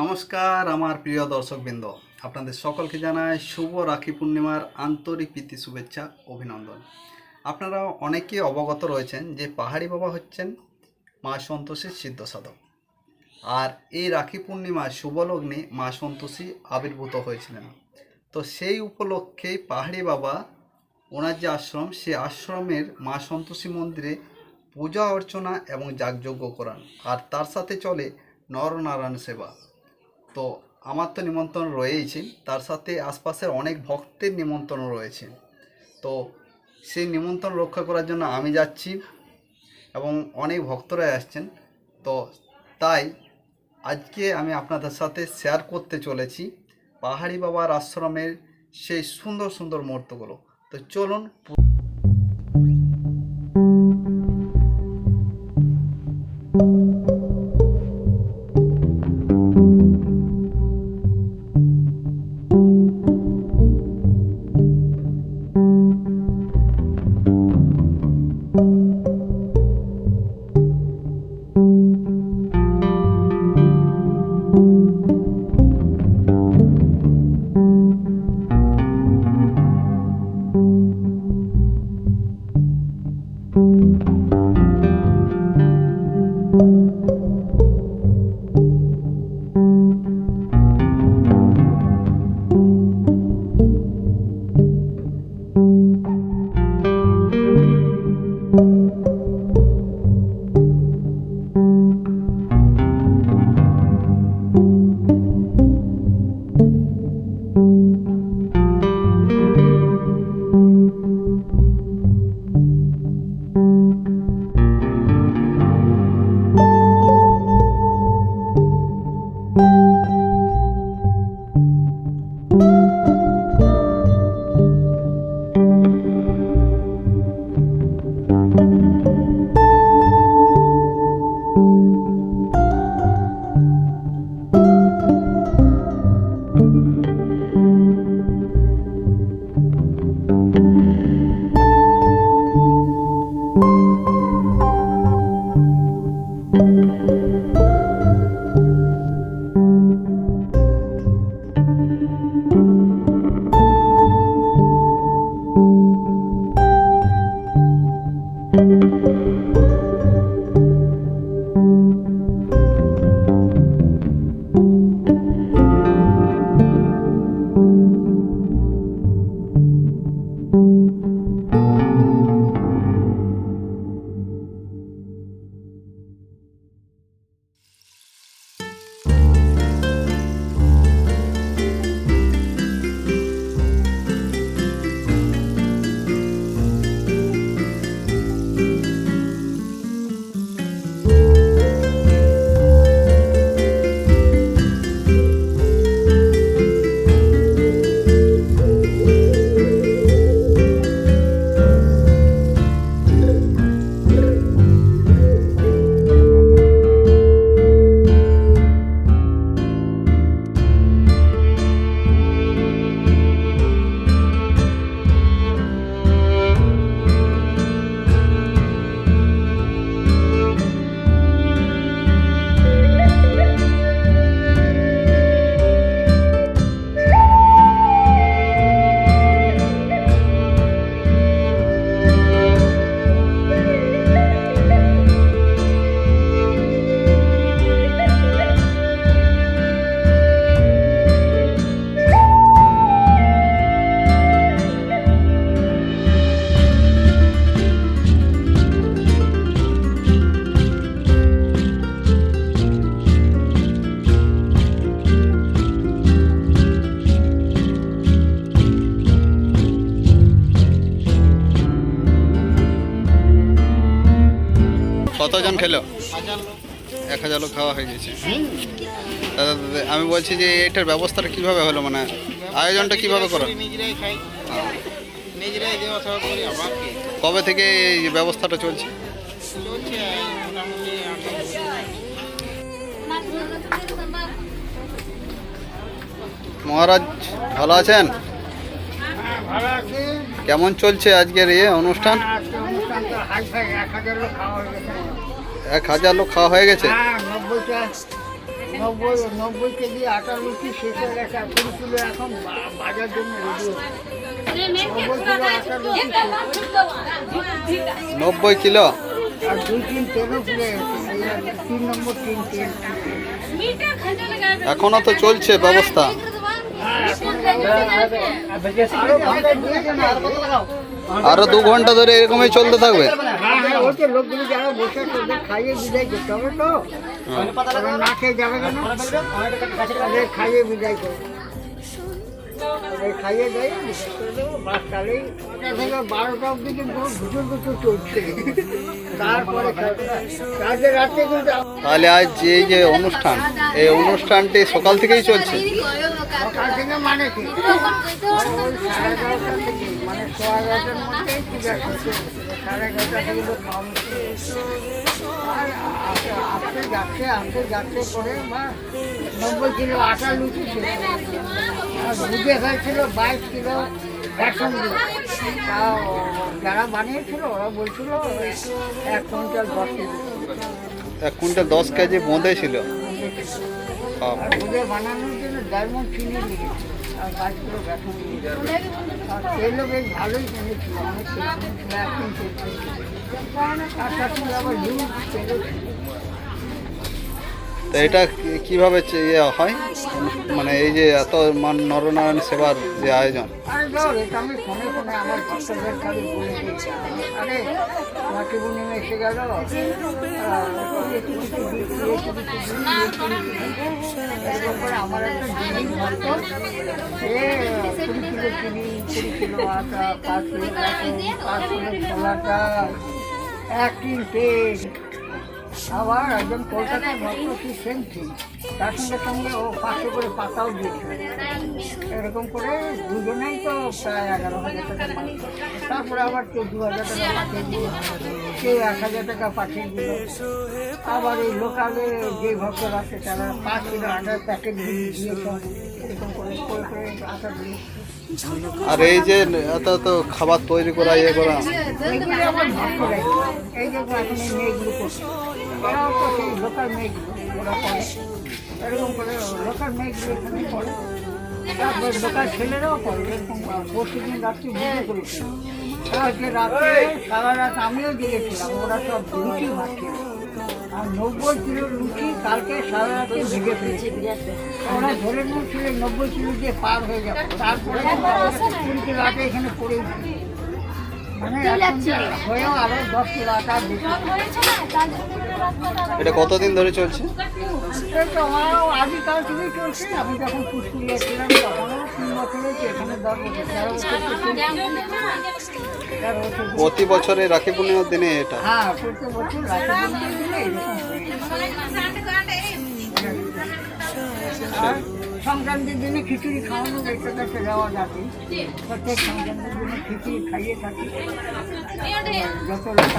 নমস্কার, আমার প্রিয় দর্শকবৃন্দ। আপনাদের সকলকে জানাই শুভ রাখি পূর্ণিমার আন্তরিক প্রীতি, শুভেচ্ছা, অভিনন্দন। আপনারা অনেকে অবগত রয়েছেন যে পাহাড়ি বাবা হচ্ছেন মা সন্তোষীর সিদ্ধ সাধক আর এই রাখি পূর্ণিমার শুভলগ্নে মা সন্তোষী আবির্ভূত হয়েছিলেন। তো সেই উপলক্ষেই পাহাড়ি বাবা, ওনার যে আশ্রম, সে আশ্রমের মা সন্তোষী মন্দিরে পূজা অর্চনা এবং যাগযজ্ঞ করান। আর তার সাথে চলে নরনারায়ণ সেবা। তো আমার তো নিমন্ত্রণ রয়েইছে। তার সাথে আশপাশের অনেক ভক্তের নিমন্ত্রণ রয়েছে। তো সেই নিমন্ত্রণ রক্ষা করার জন্য আমি যাচ্ছি এবং অনেক ভক্তরাই আসছেন। তো তাই আজকে আমি আপনাদের সাথে শেয়ার করতে চলেছি পাহাড়ি বাবার আশ্রমের সেই সুন্দর সুন্দর মুহূর্তগুলো। তো চলুন খেলো। এক হাজার লোক খাওয়া হয়ে গেছে। দাদা দাদা, আমি বলছি যে এটার ব্যবস্থাটা কীভাবে হলো? মানে আয়োজনটা কীভাবে করো? কবে থেকে এই ব্যবস্থাটা চলছে? মহারাজ ভালো আছেন? কেমন চলছে আজকের ইয়ে অনুষ্ঠান? এক হাজার লোক খাওয়া হয়ে গেছে? হাজার লোক খাওয়া হয়ে গেছে হ্যাঁ নব্বইটা নব্বই নব্বই কেজি আটা লুচি শেষ হয়ে গেছে আর কুড়ি কিলো এখন বাজার জন্য রেডি নব্বই কিলো আটা লুচি শেষ। নব্বই কিলো? আর দুই তিন তেলও পুড়ে গেছে এই আর তিন নম্বর তিন তেল এখনও তো চলছে ব্যবস্থা? আরও দু ঘণ্টা ধরে এরকমই চলতে থাকবে। হ্যাঁ হ্যাঁ তো যারা বসে খাইয়ে বিদায় করতে হবে তো। ওরা না খেয়ে যাবে কেন? খাইয়ে বিদায় করো ওদের খাইয়ে দেয় তাহলেই বারোটা অব্দি কিন্তু ঘুচুর ঘুচুর চলছে। তারপরে কাজে রাতে কিন্তু তাহলে আজ যে যে অনুষ্ঠান এই অনুষ্ঠানটি সকাল থেকেই চলছে? সকাল থেকে মানে কি? ওই সাড়ে এগারোটা থেকে মানে সোয়া এগারোটার মধ্যেই পূজা করতে সাড়ে এগারোটা থেকে আর আসতে আসতে যাচ্ছে আসতে যাচ্ছে করে বা নব্বই কিলো আটা লুচি ছিল দুধে হয়েছিল বাইশ কিলো দিয়ে তাও যারা বানিয়েছিল ওরা বলছিল এক কুইন্টাল দশ কেজি। এক কুইন্টাল দশ কেজি বোঁদে ছিল। বাপ। দুধে বানানোর জন্য ডায়মন্ড চিনি লেগেছে আর বাইশ কিলো লেগেছে আর তেলও বেশ ভালোই কিনেছিল অনেক। আর তার সঙ্গে আবার হিউজ তেলও ছিল। তো এটা কীভাবে ইয়ে হয়? মানে এই যে এত মান, নরনারায়ণ সেবার যে আয়োজন। এক তেল আবার একজন কলকাতার ভক্ত কি সেম তার সঙ্গে সঙ্গে ও পাঁচশো করে পাতাও দিয়েছে। এরকম করে দুজনেই তো প্রায় এগারো হাজার টাকা তারপরে আবার কেউ দু হাজার টাকা পাঠিয়ে কেউ এক হাজার টাকা পাঠিয়ে দিল। আবার এই লোকালে যে ভক্তর আছে, তারা পাঁচ কিলো আটার প্যাকেট দিয়েছে। এরকম করে করে করে আটা দিয়ে আর এই যে এত এত খাবার তৈরি করা ইয়ে করা। তো লোকাল রাত্রি আমিও জেগেছিলাম ওরা সব নব্বই কিলো লুচি কালকে সারা রাতে ভেঙে ফেলেছে। ওরা ধরে নিয়েছিল নব্বই কিলো দিয়ে পার হয়ে যাবে। তারপরে কুড়ি কিলো আটা এখানে মানে এখন হয়েও আরও দশ কিলো আটা বেশি। এটা কতদিন ধরে চলছে? থেকেই আমি যখন পুষ্কুলিয়া ছিলাম তখনও প্রতি বছরে রাখি পূর্ণিমার দিনে এটা? সংক্রান্তির দিনে খিচুড়ি খাওয়ানো কাছে যাওয়া যাবে প্রত্যেক সংক্রান্তির দিনে খিচুড়ি খাইয়ে থাকি। যত